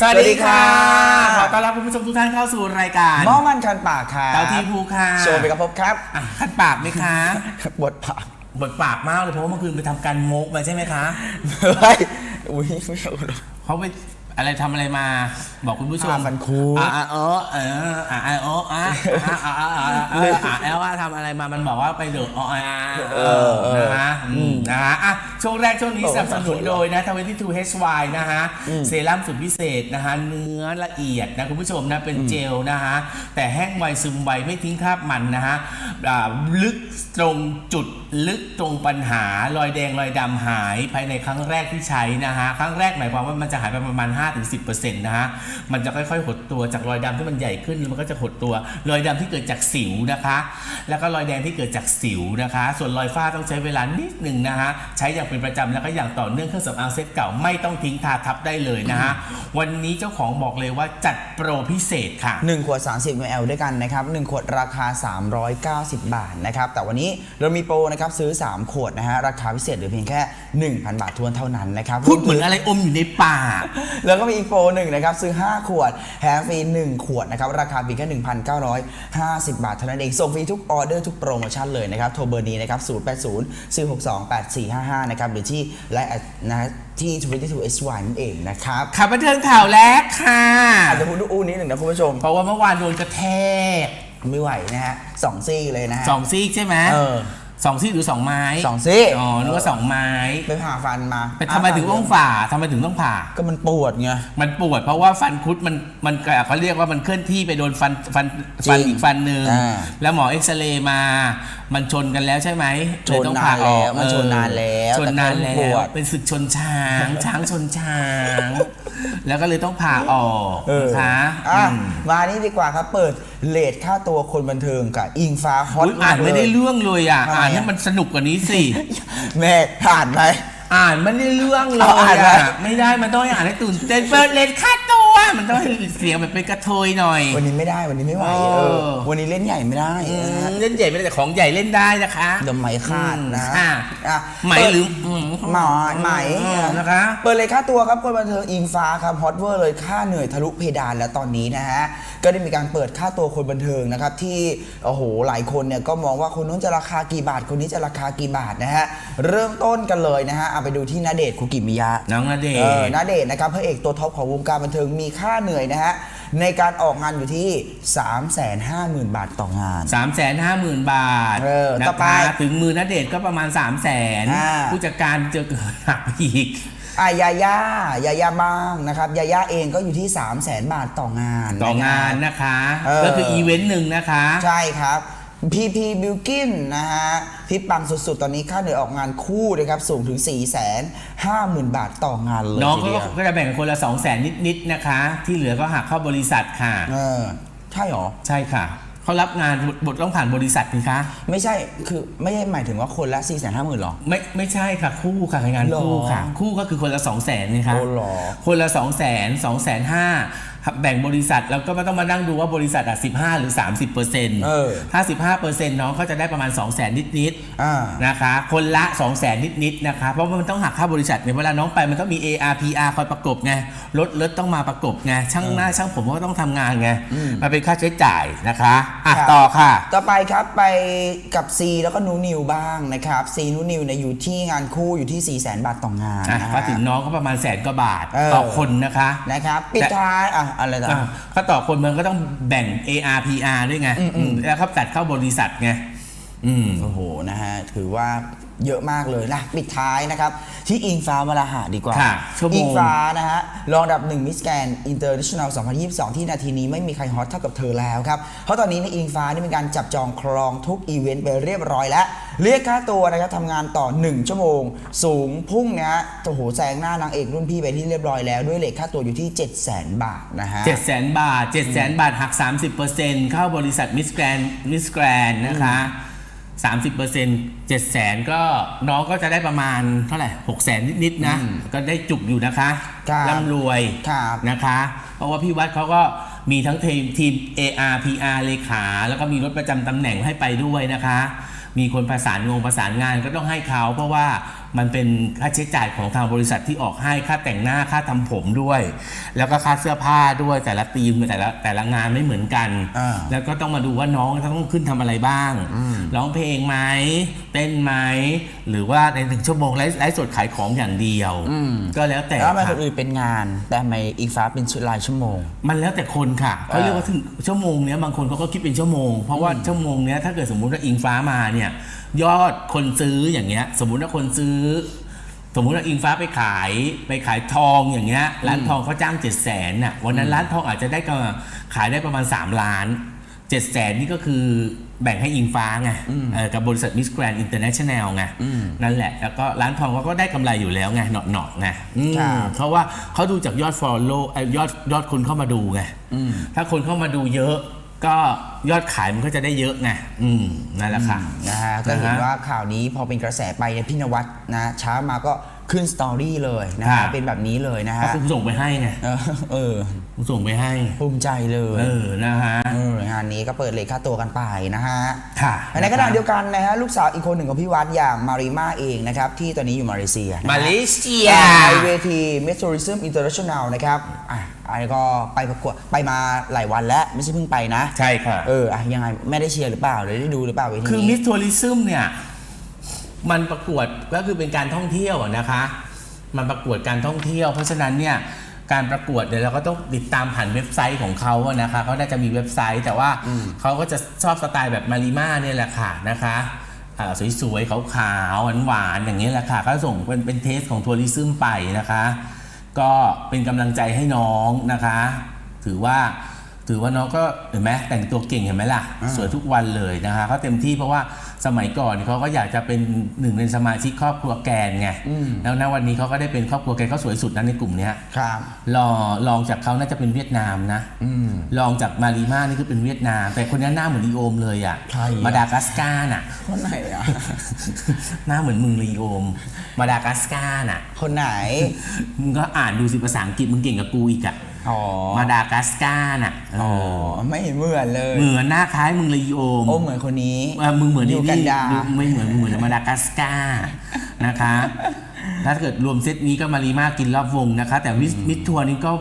สวัสดีค่ะสขวัอสดีค่ะต้อนรับคุณผู้ชมทุกท่านเข้าสู่รายการหมอมันคันปากครับเตาทีภูค่ะโชว์ไปกับพบครับอะคันปากไหมคะบทปากบทปากมากเลยเพราะว่าเมื่อคืนไปทำการโมกมาใช่ไหมคะเฮ้ยอุ้ยไม่เอาหรอกเขาไปอะไรทำอะไรมา บอกคุณผู้ชมอ่าฟันคุดอ่าอ่าเออเอออ่าอ่าเอออ่าอ่าอ่าอ่าอ่าอ่าอ่าแอลว่าทำอะไรมามันบอกว่าไปเดือดอ๋ออ่าเออนะฮะอืมนะฮะอะ ช่วงแรกช่วงนี้สนับสนุนโดยนะ22 HY นะฮะเซรั่มสุดพิเศษนะฮะเนื้อละเอียดนะคุณผู้ชมนะเป็นเจลนะฮะแต่แห้งไวซึมไวไม่ทิ้งคราบมันนะฮะอ่าลึกตรงจุด ลึกตรงปัญหารอยแดงรอยดำหายภายในครั้งแรกที่ใช้นะฮะ ครั้งแรกหมายความว่ามันจะหายไปประมาณ 5-10%นะฮะ มันจะค่อยๆ หดตัวจากรอยดำที่มันใหญ่ขึ้นมันก็จะหดตัว รอยดำที่เกิดจากสิวนะคะ แล้วก็รอยแดงที่เกิดจากสิวนะคะ ส่วนรอยฝ้าต้องใช้เวลานิดหนึ่งนะฮะ ใช้อย่างเป็นประจำแล้วก็อย่างต่อเนื่องเครื่องสำอางเซ็ตเก่าไม่ต้องทิ้งทาทับได้เลยนะฮะ วันนี้เจ้าของบอกเลยว่าจัดโปรพิเศษค่ะ 1 ขวด 30 ml ด้วยกันนะครับ1ขวดราคา 390 บาทนะครับแต่วันนี้เรามีโปรนะครับซื้อ 3 ขวดนะฮะราคาพิเศษเหลือเพียงแค่ 1,000 บาททวนเท่านั้นนะครับพูดเหมือนอะไรอมอยู่ในปาก แล้วก็มีอีกโปรหนึ่งนะครับซื้อ 5 ขวดแถมฟรี1ขวดนะครับราคาเพียงแค่1,950 บาทเท่านั้นเองส่งฟรีทุกออเดอร์ทุกโปรโมชั่นเลยนะครับโทรเบอร์นี้นะครับ080 462 8455นะครับหรือที่ไลน์นะฮะที่ 22 SY นั่นเองนะครับข่าวบันเทิงข่าวแรกค่ะอาจจะพูดอู้นิดหนึ่งนะคุณผู้ชม เพราะว่าเมื่อวานโดนกระแทกไม่ไหวนะฮะสองซี่เลยนะฮะสองซีกใช่ไหมเออ สองซีกหรือสองไม้สองซี่อ๋อนึกว่าสองไม้ไปผ่าฟันมาไปทำไมถึงต้องผ่าทำไมถึงต้องผ่า ก็มันปวดไงมันปวดเพราะว่าฟันคุดมันมันเขาเรียกว่ามันเคลื่อนที่ไปโดนฟันฟันฟันจริงอีกฟันหนึ่งอ่าแล้วหมอเอ็กซเรย์มา มันชนกันแล้วใช่ไหมชนเลยต้องผ่าออกนานแล้วมันชนนานแล้วชนนานแล้แต่ก็ปววดเป็นศึกชนช้างช้างชนช้างแล้วก็เลยต้องผ่าออกเออนะคะอะอืมมานี่ดีกว่าครับเปิดเลทค่าตัวคนบันเทิงกับอิงฟ้าฮอตอุ๊ยอ่านไม่ได้เลยเรื่องเลยอะทำไมอะอ่านให้มันสนุกกว่านี้สิ แม่อ่านไหม อ่านไม่ได้เรื่องเลเอายอ่านไหม อะไม่ได้มันต้องให้อ่านให้ตื่นเต้นเปิดเลนค่าตัว มันต้องให้เสียงแบบเป็นกระเทยหน่อย วันนี้ไม่ได้วันนี้ไม่ไหวเออ เออ วันนี้เล่นใหญ่ไม่ได้อืนะมฮะเล่นใหญ่ไม่ได้แต่ของใหญ่เล่นได้นะคะเดมไหมขาดนะอะอะไหมหรืออืมหมอไหมอืมนะคะ เปิดเลยค่าตัวครับคนบันเทิงอิงฟ้าครับฮอตเวอร์เลยค่าเหนื่อยทะลุเพดานแล้วตอนนี้นะฮะก็ได้มีการเปิดค่าตัวคนบันเทิงนะครับที่โอ้โหหลายคนเนี่ยก็มองว่าคนนู้นจะราคากี่บาท คนนี้จะราคากี่บาทนะฮะเริ่มต้นกันเลยนะฮะเอาไปดูที่นาเดชน์คุกิมิยะ น้องณเดชเออน์นาเดชน์นะครับพระเอกตัวท็อปของวงการบันเทิงมีค่าเหนื่อยนะฮะในการออกงานอยู่ที่ 350,000 บาทต่องานสามแสนห้าหมื่นบาทเออนะต่อไปคะถึงมือณเดชน์ก็ประมาณสามแสนอ่าผู้จัดการเจอเกิดหักอีก อะยาย่ายาย่าบ้างนะครับยาย่าเองก็อยู่ที่ 3 0 0 0 0 0 บาทต่องานต่องาะนครับ นะคะ เออ ก็คืออีเวนต์หนึ่งนะคะ ใช่ครับ พีพีบิลกินนะฮะที่ปังสุดๆ ตอนนี้ค่าเหนื่อยออกงานคู่นะครับสูงถึง 4 5 0 0 0 0 บาทต่องานเลยน้องทีก็เดียวก็จะแบ่งคนละ 2 0 0แสนนิด ๆ นะคะ ที่เหลือก็หักเข้าบริษัทค่ะ เออใช่หรอ ใช่ค่ะเขารับงานบทบทต้องผ่านบริษัทนี่คะไม่ใช่คือไม่ได้หมายถึงว่าคนละ 4 5 0 0 0 0หรอ ไม่ไม่ใช่ค่ะคู่ค่ะงานคู่ค่ะหรอคู่ก็คือคนละ 2 0 0แสนนี่คะโอ้หรอ คนละ 2 0 0แสน2 0 0แสนห้า แบ่งบริษัทแล้วก็ไม่ต้องมานั่งดูว่าบริษัทอะ15 หรือ 30เปอร์เซ็นต์เออถ้า 15เปอร์เซ็นต์น้องก็จะได้ประมาณ 2 0 0แสนนิดๆอ่านะคะ คนละ 2 0 0แสนนิดๆนะคะ เพราะว่ามันต้องหักค่าบริษัทเนี่ยเวลาน้องไปมันต้องมี ARPR คอยประกบไงรถรถต้องมาประกบไงช่างหน้าช่างผมก็ต้องทำงานไงมันเป็นค่าใช้จ่ายนะคะอะครับ ต่อค่ะ ต่อไปครับไปกับซีแล้วก็นูนิวบ้างนะครับซีนูนิวเนี่ยอยู่ที่งานคู่อยู่ที่4 0 0 0 0 0บาทต่องานอะนะฮะ ก็ถึงน้องก็ประมาณแสนกว่าบาทเออ ต่อคนนะคะ นะครับ ปิดท้ายอะอะไรต่ออะก็ต่อคนมันก็ต้องแบ่ง ARPR ด้วยไงอืมอืมแล้วเขาจัดเข้าบริษัทไงอืม โอ้โหนะฮะถือว่าเยอะมากเลยนะปิดท้ายนะครับ ที่อิงฟ้าวราหะดีกว่า ค่ะชั่วโมง อิงฟ้านะฮะรองอันดับหนึ่งมิสแกนอินเตอร์เนชั่นแนล2022 ที่นาทีนี้ไม่มีใครฮอตเท่ากับเธอแล้วครับ เพราะตอนนี้ในอิงฟ้านี่มีการจับจองครองทุกอีเวนต์ไปเรียบร้อยแล้ว เรียกค่าตัวนะครับทำงานต่อ 1 ชั่วโมง สูงพุ่งนะฮะโอ้โหแซงหน้านางเอกรุ่นพี่ไปที่เรียบร้อยแล้วด้วยเลทค่าตัวอยู่ที่ 7 0 0 0 0 0 บาทนะฮะ เจ็ดแสนบาทเจ็ดแสนบาทหัก 30%เข้าบริษัทมิสแกรนมิสแกรนนะคะ 30%เจ็ดแสนก็น้องก็จะได้ประมาณเท่าไหร่หกแสนนิดๆนะ ก็ได้จุกอยู่นะคะครับร่ำรวยครับนะคะ เพราะว่าพี่วัดเขาก็มีทั้งทีมทีม AR PR เลขา แล้วก็มีรถประจำตำแหน่งให้ไปด้วยนะคะ มีคนประสานงงประสานงานก็ต้องให้เขาเพราะว่า มันเป็นค่าใช้จ่ายของทางบริษัทที่ออกให้ค่าแต่งหน้าค่าทำผมด้วย แล้วก็ค่าเสื้อผ้าด้วยแต่ละทีมแต่ละแต่ละงานไม่เหมือนกันอ่าแล้วก็ต้องมาดูว่าน้องต้องขึ้นทำอะไรบ้างร้องเพลงไหมเต้นไหมหรือว่าในถึงชั่วโมงไลฟ์ไลฟ์สดขายของอย่างเดียวก็แล้วแต่แล้วทำไมคค่ะนอื่นเป็นงาน แต่ทำไมอิงฟ้าเป็นรายชั่วโมง มันแล้วแต่คนค่ะเขาเรียกว่าถึงชั่วโมงเนี้ยบางคนเขาก็คิดเป็นชั่วโมง เพราะว่าชั่วโมงเนี้ยถ้าเกิดสมมุติว่าอิงฟ้ามาเนี่ย ยอดคนซื้ออย่างเงี้ย สมมุติว่าคนซื้อ สมมุติว่าอิงฟ้าไปขายไปขายทองอย่างเงี้ยร้านทองเขาจ้างเจ็ดแสนน่ะวันนั้นร้านทองอาจจะได้ก็ขายได้ประมาณ 3 ล้านเจ็ดแสนนี่ก็คือแบ่งให้อิงฟ้าไงเออกับบริษัทมิสแกรนด์อินเตอร์เนชั่นแนลไงนั่นแหละ แล้วก็ร้านทองเขาก็ได้กำไรอยู่แล้วไงเหนาะๆไงอืมครับเพราะว่าเขาดูจากยอด follow เอ่อยอดยอดคนเข้ามาดูไงถ้าคนเข้ามาดูเยอะ ก็ยอดขายมันก็จะได้เยอะไงอืมนั่นแหละค่ะ นะฮะก็เห็นนะฮะว่าข่าวนี้พอเป็นกระแสไปเนี่ยพี่นวัดนะเช้ามาก็ ขึ้นสตอรี่เลยนะครัฮะบ เป็นแบบนี้เลยนะก็ฮะคุณส่งไปให้ไงเออเออคุณส่งไปให้ ภูมิใจเลยเออนะฮะเอองานนี้ก็เปิดเลยค่าตัวกันไปนะฮะ ค่ะในขณะเดียวกันนะฮะลูกสาวอีกคนหนึ่งของพี่วัดอย่างมาริมาเองนะครับ ที่ตอนนี้อยู่มาเลเซียนะฮะมาเลเซียไปเวที m e t r o r i s m International นะครับอะอันนี้ก็ไปประกวดไปมาหลายวันแล้วไม่ใช่เพิ่งไปนะ ใช่ค่ะ เอออะยังไงไม่ได้เชียร์หรือเปล่าหรือได้ดูหรือเปล่าเวทีคือมินี้ สทัวริซึมเนี่ย มันประกวดก็คือเป็นการท่องเที่ยวอะนะคะ มันประกวดการท่องเที่ยว เพราะฉะนั้นเนี่ยการประกวดเดี๋ยวเราก็ต้องติดตามผ่านเว็บไซต์ของเขาอะนะคะเขาน่าจะมีเว็บไซต์แต่ว่าเขาก็จะชอบสไตล์แบบมาริมาเนี่ยแหละค่ะนะคะอ่าสวยๆขาวๆหวานๆอย่างนี้ยแหละค่ะก็ส่งเป็นเป็นเทสของทัวริซึมไปนะคะ ก็เป็นกำลังใจให้น้องนะคะ ถือว่าถือว่าน้องก็เห็นไหมแต่งตัวเก่งเห็นไหมล่ะ สวยทุกวันเลยนะคะเขาเต็มที่เพราะว่า สมัยก่อนเขาก็อยากจะเป็นหนึ่งในสมาชิกครอบครัวแกนไงแล้วณวันนี้เขาก็ได้เป็นครอบครัวแกนเขาสวยสุดนะในกลุ่มเนี้ยครับรอลองจากเขาน่าจะเป็นเวียดนามนะลองจากมารีมานี่คือเป็นเวียดนาม แต่คนนี้หน้าเหมือนลีโอมเลยอะใครอะมาดากัสการ์น่ะคนไหนอะหน้าเหมือนมึงลีโอม มาดากัสการ์น่ะ คนไหนมึงก็อ่านดูสิภาษาอังกฤษมึงเก่งกับกูอีกอะ อ๋อมาดากัสการ์น่ะเออ๋ออไม่เหมือนเลยเหมือนหน้าคล้ายมึงลีโอม โอ้เหมือนคนนี้ เออมึงเหมือนยูนี่กันนี่ดาดูไม่เหมือนมึงเหมือนมาดากัสการ์นะคะ ถ้าเกิดรวมเซตนี้ก็มารีมากินรอบวงนะคะ แต่มิสมิสทัวร์นี้ก็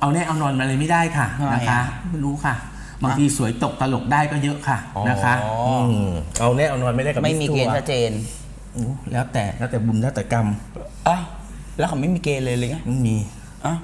เอาแน่เอานอนมาเลยไม่ได้ค่ะทำไมนะคะอะไม่รู้ค่ะ บางทีสวยตกตลกได้ก็เยอะค่ะอ๋อนะคะมเอาแน่เอานอนไม่ได้กับไม่มีสเกทัวณฑ์ร์ชัดเจนโอ้แล้วแต่แล้วแต่บุญแล้วแต่กรรมอะแล้วเขาไม่มีเกณฑ์เลยหรือไง ไม่มีอะ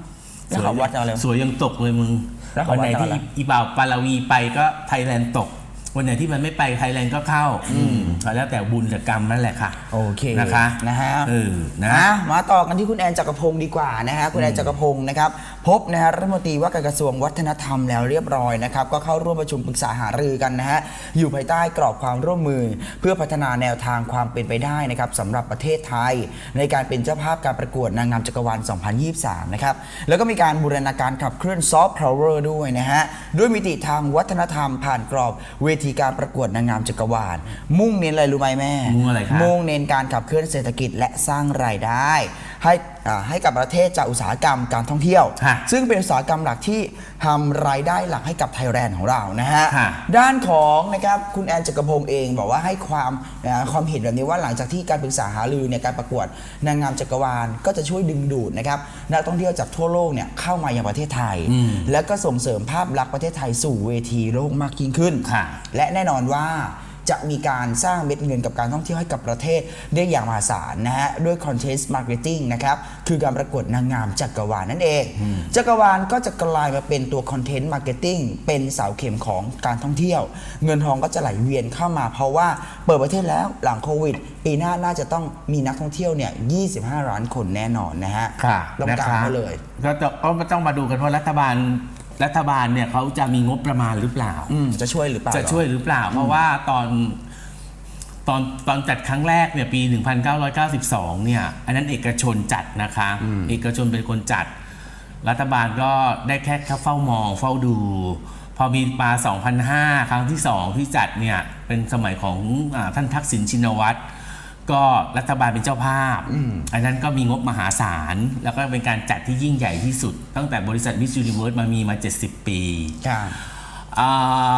แล้วเขาวัดเอาเลย สวยยังตกเลยมึงแล้วเขาวันไหนวัดเอาที่อะไร อีบ่าวปาลาวีไปก็ไทยแลนด์ตก วันไหนที่มันไม่ไปไทยแลนด์ก็เข้า อืมก็แล้วแต่บุญแต่กรรมนั่นแหละค่ะ โอเคนะคะนะฮะเออนะนะมาต่อกันที่คุณแอนจักรพงศ์ดีกว่านะฮะคุณแอนจักรพงศ์นะครับพบนะฮะรัฐมนตรีว่าการกระทรวงวัฒนธรรมแล้วเรียบร้อยนะครับก็เข้าร่วมประชุมปรึกษาหารือกันนะฮะอยู่ภายใต้กรอบความร่วมมือ เพื่อพัฒนาแนวทางความเป็นไปได้นะครับสำหรับประเทศไทย ในการเป็นเจ้าภาพการประกวดนางงามจักรวาล 2023 นะครับแล้วก็มีการบูรณาการขับเคลื่อนซอฟต์พาวเวอร์ด้วยนะฮะด้วยมิติทางวัฒนธรรมผ่านกรอบเวทีการประกวดนางงามจักรวาล มุ่งเน้นอะไรรู้ไหมแม่ มุ่งอะไรครับ มุ่งเน้นการขับเคลื่อนเศรษฐกิจและสร้างรายได้ ให้อ่า ให้กับประเทศจากอุตสาหกรรมการท่องเที่ยวค่ะซึ่งเป็นอุตสาหกรรมหลักที่ทำรายได้หลักให้กับไทยแลนด์ของเรานะฮะค่ะด้านของนะครับคุณแอนจักรพงศ์เองบอกว่าให้ความอ่าความเห็นแบบนี้ว่าหลังจากที่การปรึกษาหารือเนี่ยการประกวดนางงามจักรวาลก็จะช่วยดึงดูดนะครับนักท่องเที่ยวจากทั่วโลกเนี่ยเข้ามายังประเทศไทยอืมแล้วก็ส่งเสริมภาพลักษณ์ประเทศไทยสู่เวทีโลกมากยิ่งขึ้น ค่ะ และแน่นอนว่า จะมีการสร้างเม็ดเงินกับการท่องเที่ยวให้กับประเทศได้อย่างมหาศาลนะฮะด้วย Contest Marketing นะครับคือการประกวดนางงามจักรวาลนั่นเอง จักรวาลก็จะกลายมาเป็นตัว Content Marketing เป็นเสาเข็มของการท่องเที่ยว เงินทองก็จะไหลเวียนเข้ามา เพราะว่าเปิดประเทศแล้วหลังโควิด ปีหน้าน่าจะต้องมีนักท่องเที่ยวเนี่ย25ล้านคนแน่นอนนะฮะค่ะต้องนะการคะเขาเลย ก็ต้องก็ต้องมาดูกันว่ารัฐบาล รัฐบาลเนี่ยเขาจะมีงบประมาณหรือเปล่า อืมจะช่วยหรือเปล่าจะช่วยหรือเปล่า เพราะว่าตอนตอนตอนจัดครั้งแรกเนี่ยปี 1992 เนี่ย อันนั้นเอกชนจัดนะคะ เอกชนเป็นคนจัด รัฐบาลก็ได้แค่แค่เฝ้ามอง เฝ้าดู พอมีมา 2005 ครั้งที่ 2 ที่จัดเนี่ย เป็นสมัยของอาท่านทักษิณชินวัตร ก็รัฐบาลเป็นเจ้าภาพ อันนั้นก็มีงบมหาศาล แล้วก็เป็นการจัดที่ยิ่งใหญ่ที่สุด ตั้งแต่บริษัทมิส s u นิเวิร์สมามีมา 70 ปีครับอ่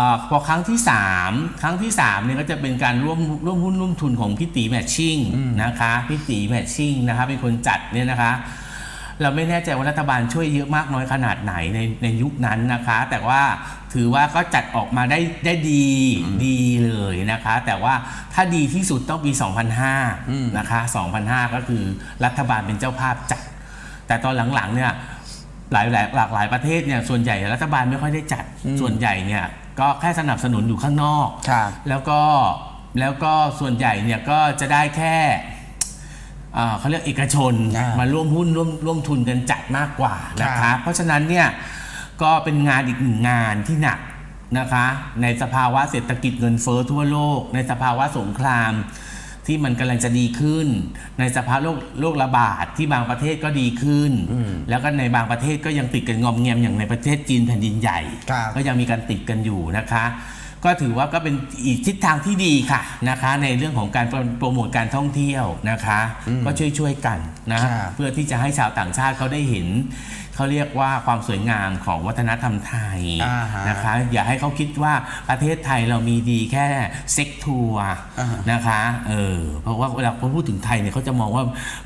าพอครั้งที่ 3 ครั้งที่3เนี่ยก็จะเป็นการร่วมร่วมหุ้นร่วมทุนของพี่ตีแมทชิ่งนะคะพี่ตีแมทชิ่งนะคะเป็นคนจัดเนี่ยนะคะ เราไม่แน่ใจว่ารัฐบาลช่วยเยอะมากน้อยขนาดไหนในในยุคนั้นนะคะ แต่ว่าถือว่าก็จัดออกมาได้ได้ดีดีเลยนะคะ แต่ว่าถ้าดีที่สุดต้องปี 2005 นะคะ 2005 ก็คือรัฐบาลเป็นเจ้าภาพจัด แต่ตอนหลังๆเนี่ยหลายหลายหลากหลายประเทศเนี่ยส่วนใหญ่รัฐบาลไม่ค่อยได้จัดส่วนใหญ่เนี่ยก็แค่สนับสนุนอยู่ข้างนอกครับแล้วก็แล้วก็ส่วนใหญ่เนี่ยก็จะได้แค่อ่า เขาเรียกเอกชนอ่ามมาร่วมหุ้นร่วมร่วมทุนกันจัดมากกว่านะครัคะบเพราะฉะนั้นเนี่ยก็เป็นงานอีกหนึ่งงานที่หนักนะคะในสภาวะเศรษฐกิจเงินเฟ้อทั่วโลก ในสภาวะสงครามที่มันกำลังจะดีขึ้น ในสภาพโรคโรคระบาดที่บางประเทศก็ดีขึ้น แล้วก็ในบางประเทศก็ยังติดกันงอมแงมอย่างในประเทศจีนแผ่นดินใหญ่ครับก็ยังมีการติดกันอยู่นะคะ ก็ถือว่าก็เป็นอีกทิศทางที่ดีค่ะนะคะ ในเรื่องของการโปรโมทการท่องเที่ยวนะคะ ก็ช่วยๆกันนะครับเพื่อที่จะให้ชาวต่างชาติเขาได้เห็น เขาเรียกว่าความสวยงามของวัฒนธรรมไทยอ่าฮะนะคะ อย่าให้เขาคิดว่าประเทศไทยเรามีดีแค่เซ็กทัวร์อ่าฮะนะคะเออเพราะว่าเวลาเขาพูดถึงไทยเนี่ยเขาจะมองว่า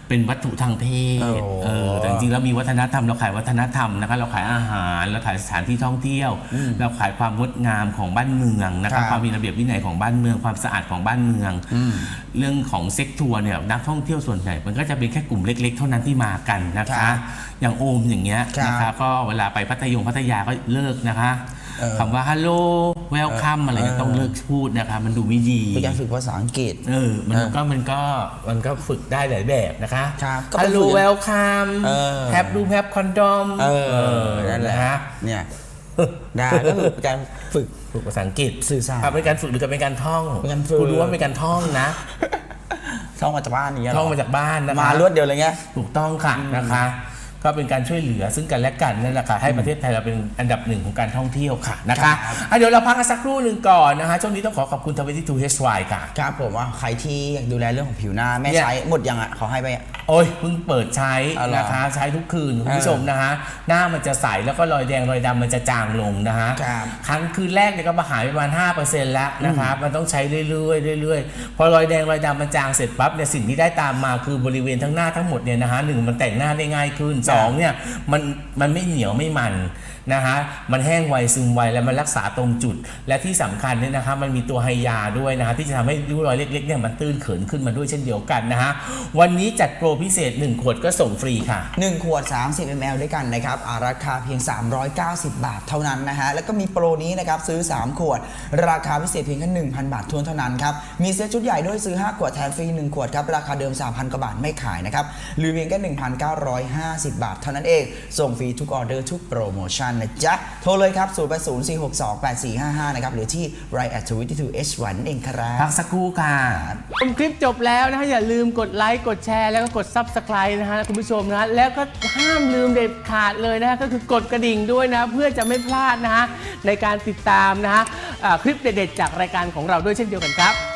เป็นวัตถุทางเพศโอ้ เออแต่จริงๆแล้วมีวัฒนธรรมเราขายวัฒนธรรมนะคะเราขายอาหารเราขายสถานที่ท่องเที่ยว เราขายความงดงามของบ้านเมืองนะครัคะบ ความมีระเบียบวินัยของบ้านเมืองความสะอาดของบ้านเมือง เรื่องของเซ็กทัวร์เนี่ยนักท่องเที่ยวส่วนใหญ่มันก็จะเป็นแค่กลุ่มเล็ก ๆ เท่านั้นที่มากันนะครัคะบอย่างโอมอย่างเงี้ยครับนะคะก็เวลาไปพัทยงพัทยาก็เลิกนะคะเออ คำว่าฮัลโหลเวลคัมอะไรเนี่ยเออต้องเลิกพูดนะคะ มันดูไม่ดีเป็นการฝึกภาษาอังกฤษ เออ มันเออก็มันก็มันก็ฝึกได้หลายแบบนะคะครับก็ฮัไปลโหลฝึกเวลคัมเออ แฮปดูแฮปคอนดอมเออนั่นแหละฮะ เนี่ยได้ก็คือเป็นการฝึก ฝึกภาษาอังกฤษสื่อสารอะเป็นการฝึกหรือเป็นการท่องเป็นการฝึกคุณรู้ว่าเป็นการท่องนะ ท่องมาจากบ้านอย่างเงี้ยเหรท่องมาจากบ้านนะคะมารวดเดียวเลยไง ถูกต้องค่ะนะคะ ก็เป็นการช่วยเหลือซึ่งกันและกันนั่นแหละค่ะให้ประเทศไทยเราเป็นอันดับหนึ่งของการท่องเที่ยวค่ะนะคะครับอะเดี๋ยวเราพักกันสักครู่หนึ่งก่อนนะคะช่วงนี้ต้องขอขอบคุณทวีทูเฮชไวค่ะ ครับผมว่าใครที่อยากดูแลเรื่องของผิวหน้า แม่เนี่ยใช้หมดยังอะขอให้ไปอะ โอ้ยเพิ่งเปิดใช้อ๋อเหรอนะคะใช้ทุกคืนคุณผู้เออชมนะฮะหน้ามันจะใสแล้วก็รอยแดงรอยดำมันจะจางลงนะฮะครับครั้งคืนแรกเนี่ยก็มาหายไปประมาณ5%แล้วนะคะมันต้องใช้เรื่อยๆเรื่อยๆพอรอยแดงรอยดำมันจางเสร็จปั๊บเนี่ยสิ่งที่ได้ตามมาคือบริเวณทั้งหน้าทั้งหมดเนี่ยนะฮะหนึ่งมันแต่งหน้าได้ง่ายขึ้นสององเนี่ยมันมันไม่เหนียวไม่มัน นะฮะมันแห้งไวซึมไวแล้วมันรักษาตรงจุด และที่สำคัญเนี่ยนะคะมันมีตัวไฮยาด้วยนะฮะที่จะทำให้ริ้วรอยเล็กๆเนี่ยมันตื้นเขินขึ้นมาด้วยเช่นเดียวกันนะฮะวันนี้จัดโปรพิเศษ 1 ขวดก็ส่งฟรีค่ะ 1 ขวด 30 ml ด้วยกันนะครับาราคาเพียง 390 บาทเท่านั้นนะฮะแล้วก็มีโปรนี้นะครับซื้อ 3 ขวด ราคาพิเศษเพียงแค่1,000 บาททวนเท่านั้นครับมีเซ็ตชุดใหญ่ด้วยซื้อ 5 ขวดแถมฟรี1ขวดครับราคาเดิม 3,000 กว่าบาทไม่ขายนะครับหรือเพียงแค่1,950 บาทเท่านั้นเองส่งฟรีทุกออเดอร์ทุกโปรโมชั่นนะจ๊ะ โทรเลยครับ 0804628455 นะครับ หรือที่ r i at 22 h1 เองครับพักสักครู่ค่ะชมคลิปจบแล้วนะฮะ อย่าลืมกดไลค์ กดแชร์ แล้วก็กด Subscribe นะฮะ คุณผู้ชมนะฮะแล้วก็ห้ามลืมเด็ดขาดเลยนะฮะ ก็คือกดกระดิ่งด้วยนะ เพื่อจะไม่พลาดนะฮะ ในการติดตามนะฮะอ่าคลิปเด็ดๆจากรายการของเราด้วยเช่นเดียวกันครับ